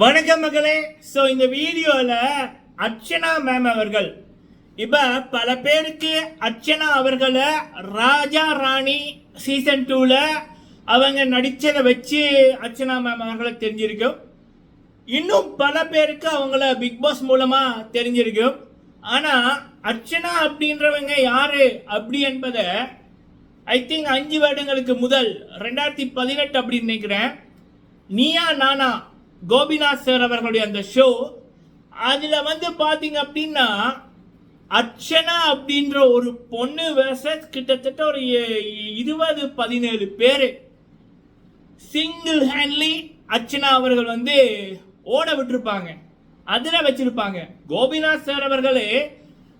வணக்கம் மகளே. ஸோ இந்த வீடியோவில் அர்ச்சனா மேம் அவர்கள். இப்போ பல பேருக்கு அர்ச்சனா அவர்களை ராஜா ராணி சீசன் டூவில் அவங்க நடித்ததை வச்சு அர்ச்சனா மேம் அவர்களை தெரிஞ்சிருக்கும். இன்னும் பல பேருக்கு அவங்கள பிக் பாஸ் மூலமாக தெரிஞ்சிருக்கும். ஆனால் அர்ச்சனா அப்படின்றவங்க யார் அப்படி என்பதை ஐ திங்க் அஞ்சு வருடங்களுக்கு முதல் ரெண்டாயிரத்தி பதினெட்டு அப்படின்னு நினைக்கிறேன். நீயா நானா கோபிநாத் சார் அவர்களுடைய அந்த ஷோ அதில் வந்து பார்த்தீங்க அப்படின்னா அர்ச்சனா அப்படின்ற ஒரு பொண்ணு வேர்சஸ் கிட்டத்தட்ட ஒரு இருபது பதினேழு பேர். சிங்கிள் ஹேண்ட்லி அர்ச்சனா அவர்கள் வந்து ஓட விட்டுருப்பாங்க. அதில் வச்சிருப்பாங்க. கோபிநாத் சார் அவர்களே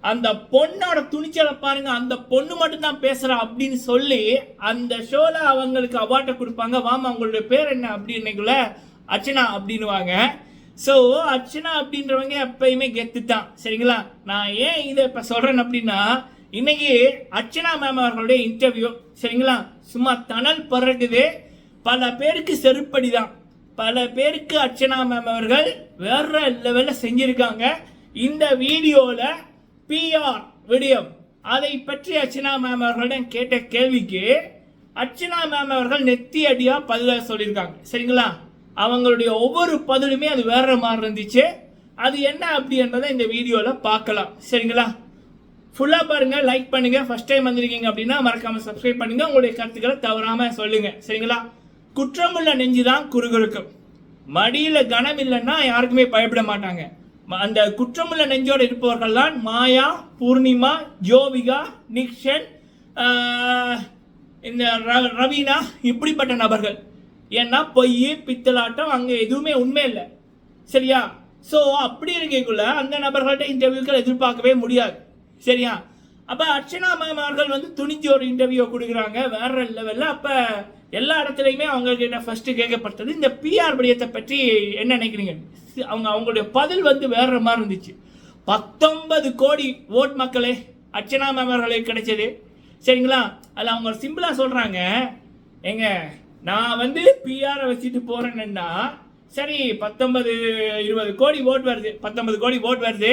அந்த பொண்ணோட துணிச்சலை பாருங்க அந்த பொண்ணு மட்டும்தான் பேசுறா அப்படின்னு சொல்லி அந்த ஷோல அவங்களுக்கு அவார்ட்டை கொடுப்பாங்க. வாமா உங்களுடைய பேர் என்ன அப்படின்னுக்குள்ள அர்ச்சனா அப்படின்னுவாங்க. ஸோ அர்ச்சனா அப்படின்றவங்க எப்பயுமே கெத்து தான். சரிங்களா? நான் ஏன் இதை இப்போ சொல்கிறேன் அப்படின்னா இன்னைக்கு அர்ச்சனா மேம் அவர்களுடைய இன்டர்வியூ சரிங்களா? சும்மா தணல் பறக்குது பல பேருக்கு செருப்படி தான். பல பேருக்கு அர்ச்சனா மேம் அவர்கள் வேற லெவலில் செஞ்சுருக்காங்க. இந்த வீடியோவில் பிஆர் விடியம். அதை பற்றி அர்ச்சனா மேம் அவர்களிடம் கேட்ட கேள்விக்கு அர்ச்சனா மேம் அவர்கள் நெத்தி அடியாக பதில சொல்லியிருக்காங்க. சரிங்களா? அவங்களுடைய ஒவ்வொரு பதிலுமே அது வேற மாதிரி இருந்துச்சு. அது என்ன அப்படி இந்த வீடியோவில் பார்க்கலாம். சரிங்களா? ஃபுல்லாக பாருங்கள் லைக் பண்ணுங்கள் ஃபஸ்ட் டைம் வந்திருக்கீங்க அப்படின்னா மறக்காமல் சப்ஸ்கிரைப் பண்ணுங்கள் உங்களுடைய கருத்துக்களை தவறாமல் சொல்லுங்கள் சரிங்களா? குற்றமுள்ள நெஞ்சு தான் குறுகுறுக்கும். மடியில் கனம் இல்லைன்னா யாருக்குமே பயப்பட மாட்டாங்க. அந்த குற்றமுள்ள நெஞ்சோடு இருப்பவர்கள் தான் மாயா பூர்ணிமா ஜோவிகா நிக்ஷன் இந்த ர- ரவீனா இப்படிப்பட்ட நபர்கள். ஏன்னா பொய் பித்தலாட்டம் அங்கே எதுவுமே உண்மை இல்லை. சரியா? ஸோ அப்படி இருக்கக்குள்ள அந்த நபர்கள்ட்ட இன்டர்வியூக்கள் எதிர்பார்க்கவே முடியாது. சரியா? அப்போ அர்ச்சனா மேம் அவர்கள் வந்து துணிஞ்சு ஒரு இன்டர்வியூ கொடுக்குறாங்க. வேற லெவலில் அப்போ எல்லா இடத்துலையுமே அவங்க கிட்ட ஃபஸ்ட்டு கேட்கப்பட்டது. இந்த பிஆர் விடயத்தை பற்றி என்ன நினைக்கிறீங்க? அவங்க அவங்களுடைய பதில் வந்து வேற மாதிரி இருந்துச்சு. பத்தொன்பது கோடி ஓட் மக்களே அர்ச்சனா மேம் அவர்களுக்கு கிடைச்சது. சரிங்களா? அதில் அவங்க சிம்பிளாக சொல்கிறாங்க ஏங்க நான் வந்து பிஆரை வச்சுட்டு போகிறேன்னா சரி பத்தொன்பது இருபது கோடி ஓட் வருது. பத்தொன்பது கோடி ஓட் வருது.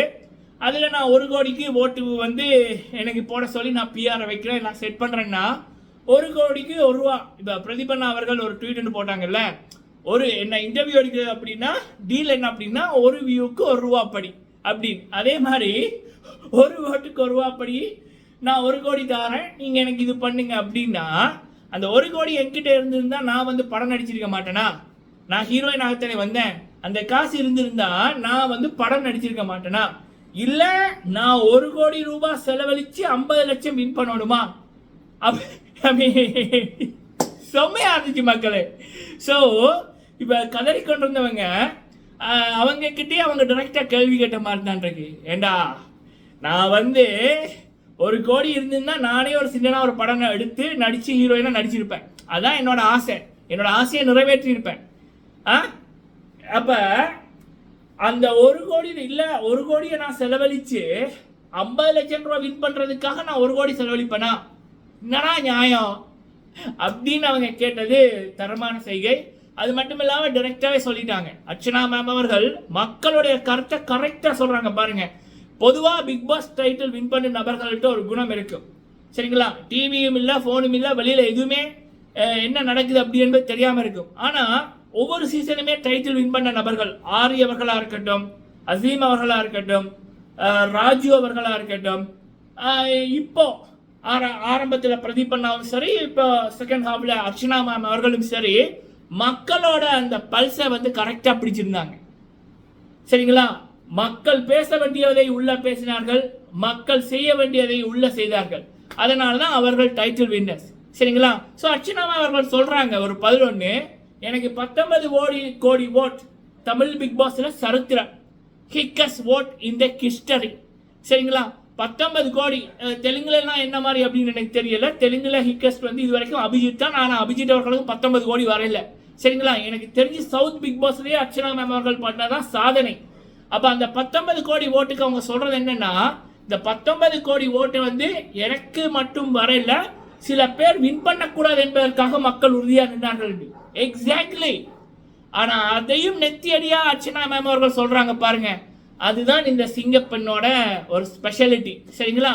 அதில் நான் ஒரு கோடிக்கு ஓட்டு வந்து எனக்கு போட சொல்லி நான் பிஆரை வைக்கிறேன் நான் செட் பண்ணுறேன்னா ஒரு கோடிக்கு ஒரு ரூபா. இப்போ பிரதிபண்ணா அவர்கள் ஒரு ட்வீட்னு போட்டாங்கல்ல ஒரு என்ன இன்டர்வியூ எடுக்கிறது அப்படின்னா டீல் என்ன அப்படின்னா ஒரு வியூக்கு ஒரு ரூபா படி. அப்படின்னு அதே மாதிரி ஒரு ஓட்டுக்கு ஒரு ரூபா படி நான் ஒரு கோடி தரேன். நீங்கள் எனக்கு இது பண்ணுங்க அப்படின்னா அந்த ஒரு கோடி என்கிட்ட இருந்திருந்தா நான் வந்து படம் நடிச்சிருக்க மாட்டேனா? நான் ஹீரோயின் ஆகத்தானே வந்தேன். அந்த காசு இருந்திருந்தா நான் வந்து படம் நடிச்சிருக்க மாட்டேனா? இல்ல நான் ஒரு கோடி ரூபாய் செலவழிச்சு ஐம்பது லட்சம் வின் பண்ணணுமா? அப்ப- செம்மையா இருந்துச்சு மக்களே. ஸோ இப்போ கதறி கொண்டிருந்தவங்க வந்தவங்க அவங்க கிட்டே அவங்க டைரக்டா கேள்வி கேட்ட மாதிரி தான் இருக்கு. ஏண்டா நான் வந்து ஒரு கோடி இருந்திருந்தா நானே ஒரு சின்னனா ஒரு படம் எடுத்து நடிச்சு ஹீரோயினா நடிச்சிருப்பேன். அதான் என்னோட ஆசை. என்னோட ஆசையை நிறைவேற்றியிருப்பேன். ஆ? அப்ப அந்த ஒரு கோடி இல்ல ஒரு கோடியை நான் செலவழிச்சு ஐம்பது லட்சம் ரூபாய் வின் பண்றதுக்காக நான் ஒரு கோடி செலவழிப்பேனா? என்னடா நியாயம்? அப்படின்னு அவங்க கேட்டது தரமான செய்கை. அது மட்டும் இல்லாமல் டைரக்டாவே சொல்லிட்டாங்க. அர்ச்சனா மேம் அவர்கள் மக்களுடைய கருத்தை கரெக்டாக சொல்கிறாங்க பாருங்கள் பொதுவாக பிக் பாஸ் டைட்டில் வின் பண்ண நபர்கள்ட்ட ஒரு குணம் இருக்கும் சரிங்களா? டிவியும் இல்லை ஃபோனும் இல்லை வெளியில் எதுவுமே என்ன நடக்குது அப்படி என்பது தெரியாமல் இருக்கும். ஆனால் ஒவ்வொரு சீசனுமே டைட்டில் வின் பண்ண நபர்கள் ஆரி அவர்களாக இருக்கட்டும் அசீம் அவர்களாக இருக்கட்டும் ராஜு அவர்களாக இருக்கட்டும் இப்போ ஆர ஆரம்பத்தில் பிரதீப் அண்ணாவும் சரி இப்போ செகண்ட் ஹாஃபில் அர்ச்சனா மேம் அவர்களும் சரி மக்களோட அந்த பல்ஸை வந்து கரெக்டாக பிடிச்சிருந்தாங்க. சரிங்களா? மக்கள் பேச வேண்டியதை உள்ள பேசினார்கள் மக்கள் செய்ய வேண்டியதை உள்ள செய்தார்கள். அதனால தான் அவர்கள் டைட்டில் வின்னர்ஸ் சரிங்களா? ஸோ அர்ச்சனா அவர்கள் சொல்கிறாங்க ஒரு பதினொன்று எனக்கு பத்தொன்பது கோடி கோடி ஓட் தமிழ் பிக் பாஸில் சரித்திரம் ஹிக்கஸ் ஓட் இந்த ஹிஸ்டரி சரிங்களா? பத்தொன்பது கோடி அஹ், என்ன மாதிரி அப்படின்னு எனக்கு தெரியல. தெலுங்குல ஹிக்கஸ்ட் வந்து இது வரைக்கும் அபிஜித் தான். ஆனால் அபிஜித் அவர்களுக்கும் பத்தொன்பது கோடி வரையில சரிங்களா? எனக்கு தெரிஞ்சு சவுத் பிக் பாஸ்லேயே அர்ச்சனா மேம் அவர்கள் பண்ணதான் சாதனை. அப்போ அந்த பத்தொன்பது கோடி ஓட்டுக்கு அவங்க சொல்கிறது என்னன்னா இந்த பத்தொன்பது கோடி ஓட்டு வந்து எனக்கு மட்டும் வரையில் சில பேர் வின் பண்ணக்கூடாது என்பதற்காக மக்கள் உறுதியாக நின்றார்கள். எக்ஸாக்ட்லி ஆனால் அதையும் நெத்தியடியாக அர்ச்சனா மேம் அவர்கள் சொல்கிறாங்க பாருங்க. அதுதான் இந்த சிங்கப்பெண்ணோட ஒரு ஸ்பெஷாலிட்டி சரிங்களா?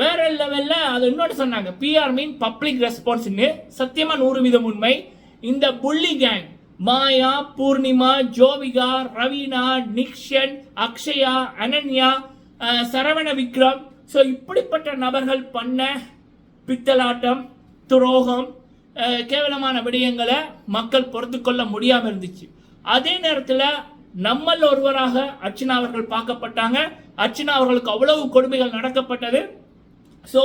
வேற லெவலில் அது இன்னொன்று சொன்னாங்க. பிஆர் மீன் பப்ளிக் ரெஸ்பான்ஸ்னு சத்தியமாக நூறு வீதம் உண்மை. இந்த புள்ளி கேங் மாயா பூர்ணிமா ஜோவிகா ரவீனா நிக்ஷன் அக்ஷயா அனன்யா சரவண விக்ரம். ஸோ இப்படிப்பட்ட நபர்கள் பண்ண பித்தலாட்டம் துரோகம் கேவலமான விடயங்களை மக்கள் பொறுத்து கொள்ள முடியாமல் இருந்துச்சு. அதே நேரத்தில் நம்மள் ஒருவராக அர்ச்சனா அவர்கள் பார்க்கப்பட்டாங்க. அர்ச்சனா அவர்களுக்கு அவ்வளவு கொடுமைகள் நடக்கப்பட்டது. ஸோ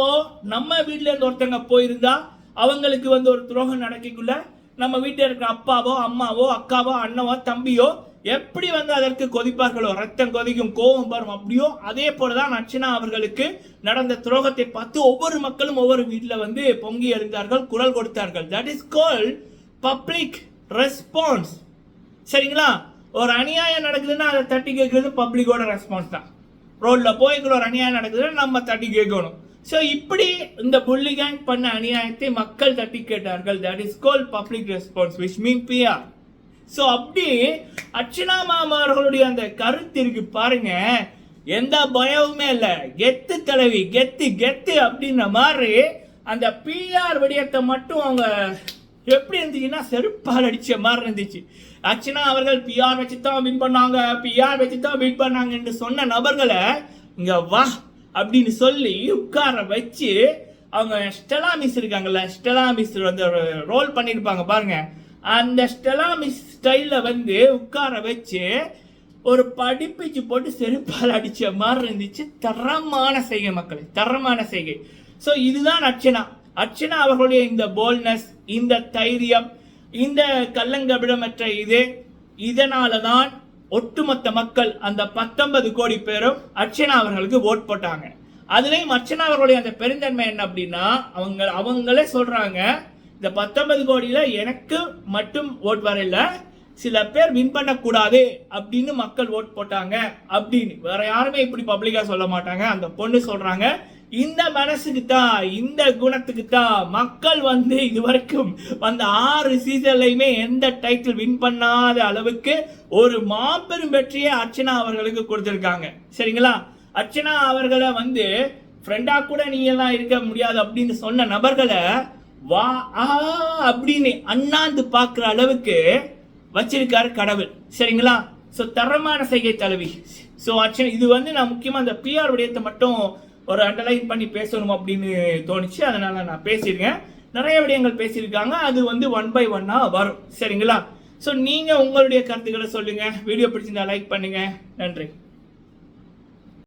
நம்ம வீட்டில் இருந்து ஒருத்தங்க போயிருந்தா அவங்களுக்கு வந்து ஒரு துரோகம் நடக்கக்குள்ள நம்ம வீட்டில் இருக்கிற அப்பாவோ அம்மாவோ அக்காவோ அண்ணவோ தம்பியோ எப்படி வந்து அதற்கு கொதிப்பார்களோ ரத்தம் கொதிக்கும் கோபம் வரும் அப்படியோ அதே போலதான் அர்ச்சனா அவர்களுக்கு நடந்த துரோகத்தை பார்த்து ஒவ்வொரு மக்களும் ஒவ்வொரு வீட்டில் வந்து பொங்கி எழுந்தார்கள் குரல் கொடுத்தார்கள். That is call public response சரிங்களா? ஒரு அநியாயம் நடக்குதுன்னா அதை தட்டி கேட்கறது பப்ளிக்கோட ரெஸ்பான்ஸ் தான். ரோட்ல போய்க்குள்ள ஒரு அநியாயம் நடக்குதுன்னா நம்ம தட்டி கேட்கணும். ஸோ இப்படி இந்த புள்ளி கேங் பண்ண அநியாயத்தை மக்கள் தட்டி கேட்டார்கள். That is call public response which mean PR so அப்படி அர்ச்சனா மாமாவர்களுடைய அந்த கருத்து இருக்கு பாருங்க. எந்த பயமுமே இல்லை. கெத்து தலைவி கெத்து கெத்து அப்படின்ற மாதிரி அந்த பிஆர் விடயத்தை மட்டும் அவங்க எப்படி இருந்துச்சுன்னா செருப்பால் அடிச்ச மாதிரி இருந்துச்சு. அர்ச்சனா அவர்கள் பிஆர் வச்சு தான் வின் பண்ணாங்க. பிஆர் வச்சு தான் வின் பண்ணாங்கன்னு சொன்ன நபர்களை இங்கே வா. அப்படின்னு சொல்லி உட்கார வச்சு அவங்க ஸ்டெலா மிஸ் இருக்காங்கல்ல ஸ்டெலா மிஸ் வந்து ரோல் பண்ணியிருப்பாங்க பாருங்க. அந்த ஸ்டெலா மிஸ் ஸ்டைலில் வந்து உட்கார வச்சு ஒரு படிப்பிச்சு போட்டு செருப்பால் அடித்த மாதிரி இருந்துச்சு. தரமான செய்கை மக்கள் தரமான செய்கை. ஸோ இதுதான் அர்ச்சனா. அர்ச்சனா அவர்களுடைய இந்த போல்னஸ் இந்த தைரியம் இந்த கள்ளங்கபிடமற்ற இது இதனால தான் ஒட்டுமொத்த மக்கள் அந்த பத்தொன்பது கோடி பேரும் அர்ச்சனா அவர்களுக்கு ஓட் போட்டாங்க. அதுலேயும் அர்ச்சனா அவர்களுடைய அந்த பெருந்தன்மை என்ன அப்படின்னா அவங்க அவங்களே சொல்றாங்க இந்த பத்தொன்பது கோடியில் எனக்கு மட்டும் ஓட் வரல சில பேர் வின் பண்ணக்கூடாது அப்படின்னு மக்கள் ஓட் போட்டாங்க அப்படின்னு. வேற யாருமே இப்படி பப்ளிக்காக சொல்ல மாட்டாங்க. அந்த பொண்ணு சொல்றாங்க இந்த மனசுக்கு தான் இந்த குணத்துக்கு தான் மக்கள் வந்து இதுவரைக்கும் வந்த ஆறு சீசன்லையுமே எந்த டைட்டில் வின் பண்ணாத அளவுக்கு ஒரு மாபெரும் வெற்றியை அர்ச்சனா அவர்களுக்கு கொடுத்துருக்காங்க. சரிங்களா? அர்ச்சனா அவர்களை வந்து ஃப்ரெண்டா கூட நீ எல்லாம் இருக்க முடியாது அப்படின்னு சொன்ன நபர்களை வா ஆ அப்படின்னு அண்ணாந்து பார்க்குற அளவுக்கு வச்சிருக்காரு கடவுள். சரிங்களா? ஸோ தரமான செய்கை தலைவி ஸோ அர்ச்சனை இது வந்து நான் முக்கியமாக அந்த பிஆர் விடயத்தை மட்டும் ஒரு அண்டர்லைன் பண்ணி பேசணும் அப்படின்னு தோணுச்சு. அதனால நான் பேசியிருக்கேன். நிறைய விடயங்கள் பேசியிருக்காங்க. அது வந்து ஒன் பை ஒன்னாக வரும். சரிங்களா? ஸோ நீங்கள் உங்களுடைய கருத்துக்களை சொல்லுங்கள் வீடியோ பிடிச்சிருந்தா லைக் பண்ணுங்கள் நன்றி.